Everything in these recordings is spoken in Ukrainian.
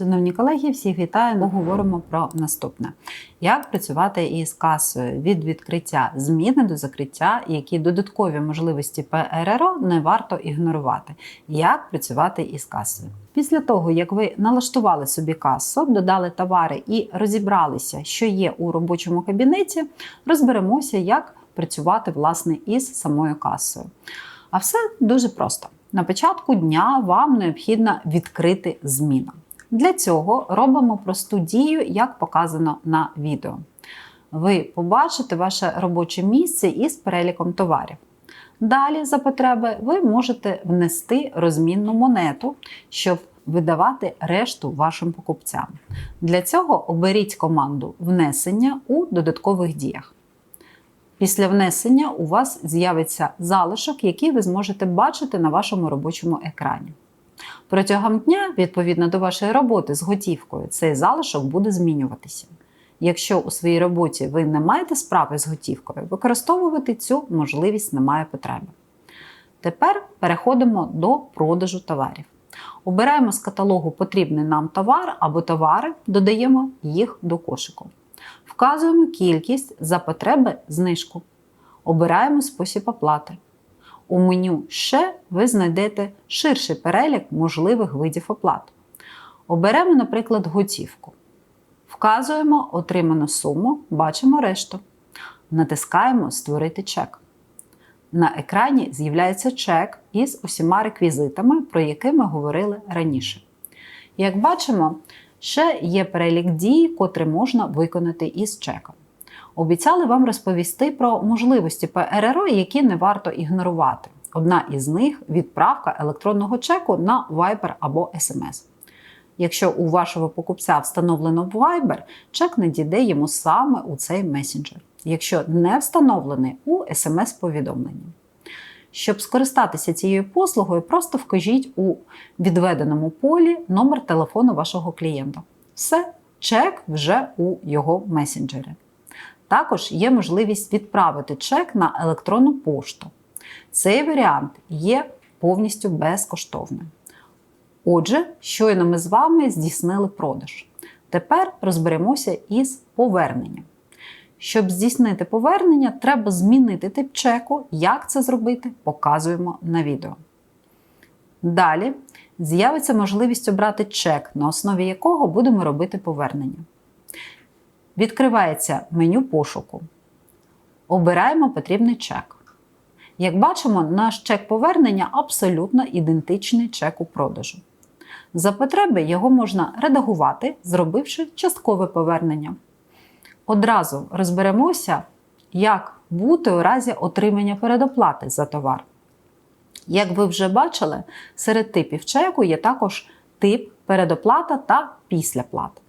Шановні колеги, всіх вітаю. Ми говоримо про наступне: як працювати із касою від відкриття зміни до закриття, які додаткові можливості ПРРО не варто ігнорувати. Як працювати із касою? Після того, як ви налаштували собі касу, додали товари і розібралися, що є у робочому кабінеті, розберемося, як працювати власне із самою касою. А все дуже просто. На початку дня вам необхідно відкрити зміну. Для цього робимо просту дію, як показано на відео. Ви побачите ваше робоче місце із переліком товарів. Далі, за потреби, ви можете внести розмінну монету, щоб видавати решту вашим покупцям. Для цього оберіть команду внесення у додаткових діях. Після внесення у вас з'явиться залишок, який ви зможете бачити на вашому робочому екрані. Протягом дня, відповідно до вашої роботи з готівкою, цей залишок буде змінюватися. Якщо у своїй роботі ви не маєте справи з готівкою, використовувати цю можливість немає потреби. Тепер переходимо до продажу товарів. Обираємо з каталогу потрібний нам товар або товари, додаємо їх до кошику. Вказуємо кількість за потреби знижку. Обираємо спосіб оплати. У меню Ще ви знайдете ширший перелік можливих видів оплат. Оберемо, наприклад, готівку. Вказуємо отриману суму, бачимо решту. Натискаємо Створити чек. На екрані з'являється чек із усіма реквізитами, про які ми говорили раніше. Як бачимо, ще є перелік дій, котрі можна виконати із чеком. Обіцяли вам розповісти про можливості ПРРО, які не варто ігнорувати. Одна із них відправка електронного чеку на Viber або SMS. Якщо у вашого покупця встановлено Viber, чек надійде йому саме у цей месенджер. Якщо не встановлений у SMS-повідомленні. Щоб скористатися цією послугою, просто вкажіть у відведеному полі номер телефону вашого клієнта. Все, чек вже у його месенджері. Також є можливість відправити чек на електронну пошту. Цей варіант є повністю безкоштовним. Отже, щойно ми з вами здійснили продаж. Тепер розберемося із поверненням. Щоб здійснити повернення, треба змінити тип чеку. Як це зробити, показуємо на відео. Далі з'явиться можливість обрати чек, на основі якого будемо робити повернення. Відкривається меню пошуку. Обираємо потрібний чек. Як бачимо, наш чек повернення абсолютно ідентичний чеку продажу. За потреби його можна редагувати, зробивши часткове повернення. Одразу розберемося, як бути у разі отримання передоплати за товар. Як ви вже бачили, серед типів чеку є також тип передоплата та післяплата.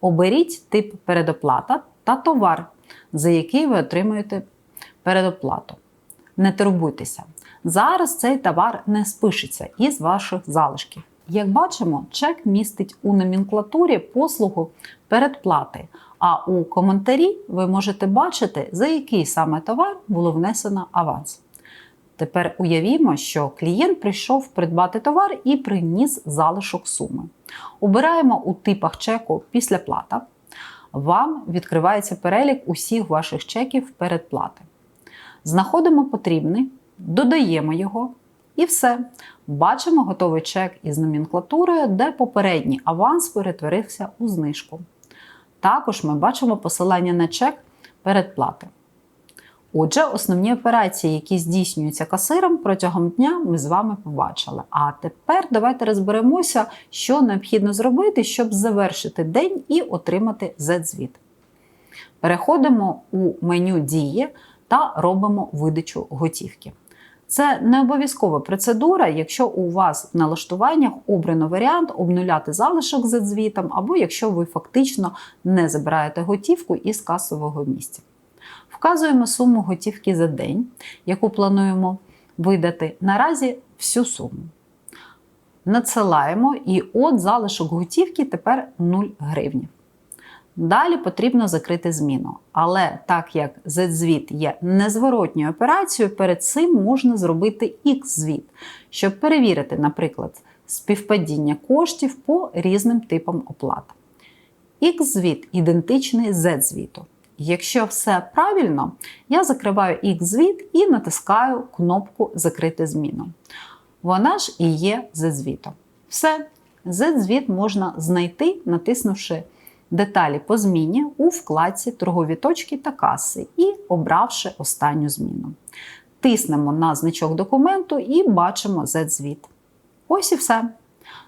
Оберіть тип передоплата та товар, за який ви отримуєте передоплату. Не турбуйтеся, зараз цей товар не спишеться із ваших залишків. Як бачимо, чек містить у номенклатурі послугу передплати, а у коментарі ви можете бачити, за який саме товар було внесено аванс. Тепер уявімо, що клієнт прийшов придбати товар і приніс залишок суми. Обираємо у типах чеку після плата. Вам відкривається перелік усіх ваших чеків передплати. Знаходимо потрібний, додаємо його і все. Бачимо готовий чек із номенклатурою, де попередній аванс перетворився у знижку. Також ми бачимо посилання на чек передплати. Отже, основні операції, які здійснюються касиром протягом дня, ми з вами побачили. А тепер давайте розберемося, що необхідно зробити, щоб завершити день і отримати Z-звіт. Переходимо у меню Дії та робимо видачу готівки. Це не обов'язкова процедура, якщо у вас в налаштуваннях обрано варіант обнуляти залишок за звітом, або якщо ви фактично не забираєте готівку із касового місця. Вказуємо суму готівки за день, яку плануємо видати. Наразі всю суму. Надсилаємо і от залишок готівки тепер 0 гривнів. Далі потрібно закрити зміну. Але так як Z-звіт є незворотньою операцією, перед цим можна зробити X-звіт, щоб перевірити, наприклад, співпадіння коштів по різним типам оплат. X-звіт ідентичний Z-звіту. Якщо все правильно, я закриваю X-звіт і натискаю кнопку Закрити зміну. Вона ж і є Z-звітом. Все, Z-звіт можна знайти, натиснувши деталі по зміні у вкладці Торгові точки та каси і обравши останню зміну. Тиснемо на значок документу і бачимо Z-звіт. Ось і все.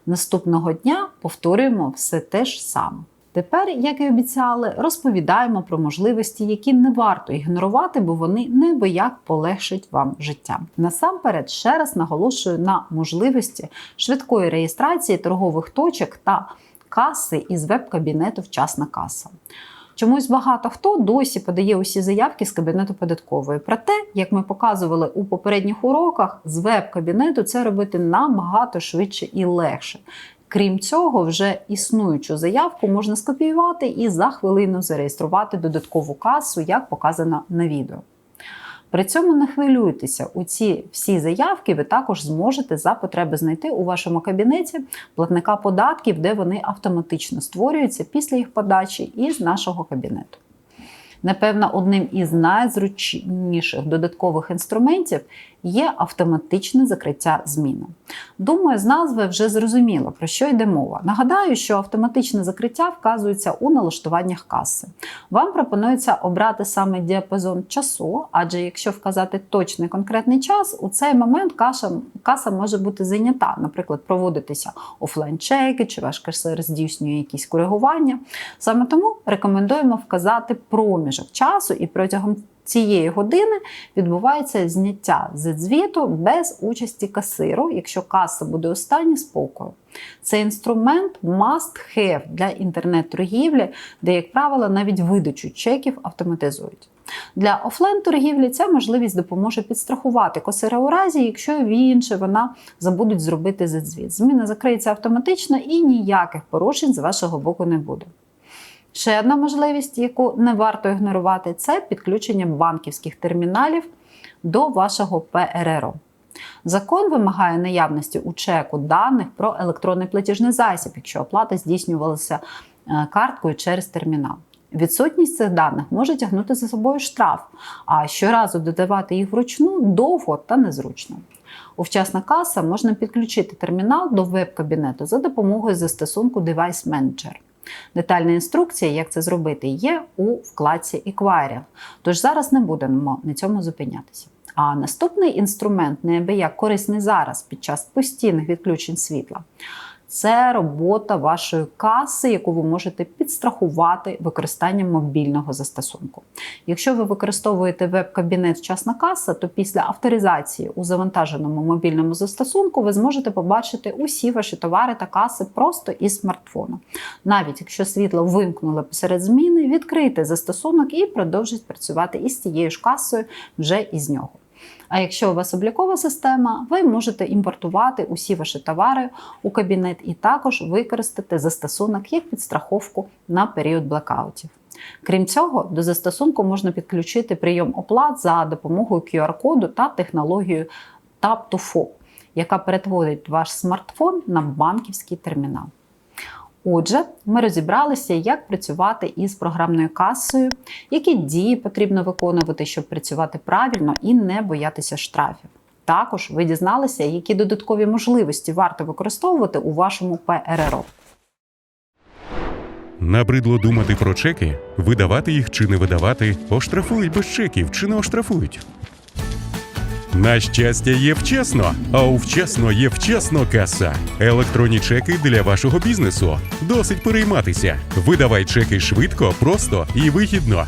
Наступного дня повторюємо все те ж саме. Тепер, як і обіцяли, розповідаємо про можливості, які не варто ігнорувати, бо вони неабияк полегшать вам життя. Насамперед, ще раз наголошую на можливості швидкої реєстрації торгових точок та каси із веб-кабінету Вчасна каса. Чомусь багато хто досі подає усі заявки з кабінету податкової. Проте, як ми показували у попередніх уроках, з веб-кабінету це робити набагато швидше і легше. Крім цього, вже існуючу заявку можна скопіювати і за хвилину зареєструвати додаткову касу, як показано на відео. При цьому не хвилюйтеся, у ці всі заявки ви також зможете за потреби знайти у вашому кабінеті платника податків, де вони автоматично створюються після їх подачі із нашого кабінету. Напевно, одним із найзручніших додаткових інструментів є автоматичне закриття зміни. Думаю, з назви вже зрозуміло, про що йде мова. Нагадаю, що автоматичне закриття вказується у налаштуваннях каси. Вам пропонується обрати саме діапазон часу, адже якщо вказати точний конкретний час, у цей момент каша, каса може бути зайнята, наприклад, проводитися офлайн-чеки чи ваш касир здійснює якісь коригування. Саме тому рекомендуємо вказати проміжок часу і протягом цієї години відбувається зняття з звіту без участі касиру, якщо каса буде у стані спокою. Цей інструмент must have для інтернет-торгівлі, де, як правило, навіть видачу чеків автоматизують. Для офлайн-торгівлі ця можливість допоможе підстрахувати касира у разі, якщо він чи вона забудуть зробити задзвіт. Зміна закриється автоматично і ніяких порушень з вашого боку не буде. Ще одна можливість, яку не варто ігнорувати, це підключення банківських терміналів до вашого ПРРО. Закон вимагає наявності у чеку даних про електронний платіжний засіб, якщо оплата здійснювалася е, карткою через термінал. Відсутність цих даних може тягнути за собою штраф, а щоразу додавати їх вручну довго та незручно. У вчасна каса можна підключити термінал до веб-кабінету за допомогою застосунку Device Manager. Детальна інструкція, як це зробити, є у вкладці Equire. Тож зараз не будемо на цьому зупинятися. А наступний інструмент, неабияк корисний зараз під час постійних відключень світла. Це робота вашої каси, яку ви можете підстрахувати використанням мобільного застосунку. Якщо ви використовуєте веб-кабінет Вчасна каса, то після авторизації у завантаженому мобільному застосунку ви зможете побачити усі ваші товари та каси просто із смартфона. Навіть якщо світло вимкнуло посеред зміни, відкрийте застосунок і продовжіть працювати із тією ж касою вже із нього. А якщо у вас облікова система, ви можете імпортувати усі ваші товари у кабінет і також використати застосунок як підстраховку на період блекаутів. Крім цього, до застосунку можна підключити прийом оплат за допомогою QR-коду та технологією Tap to Phone, яка перетворить ваш смартфон на банківський термінал. Отже, ми розібралися, як працювати із програмною касою, які дії потрібно виконувати, щоб працювати правильно і не боятися штрафів. Також ви дізналися, які додаткові можливості варто використовувати у вашому ПРРО. Набридло думати про чеки, видавати їх чи не видавати, оштрафують без чеків чи не оштрафують. На щастя, є вчасно, а у вчасно є вчасно каса. Електронні чеки для вашого бізнесу. Досить перейматися. Видавай чеки швидко, просто і вигідно.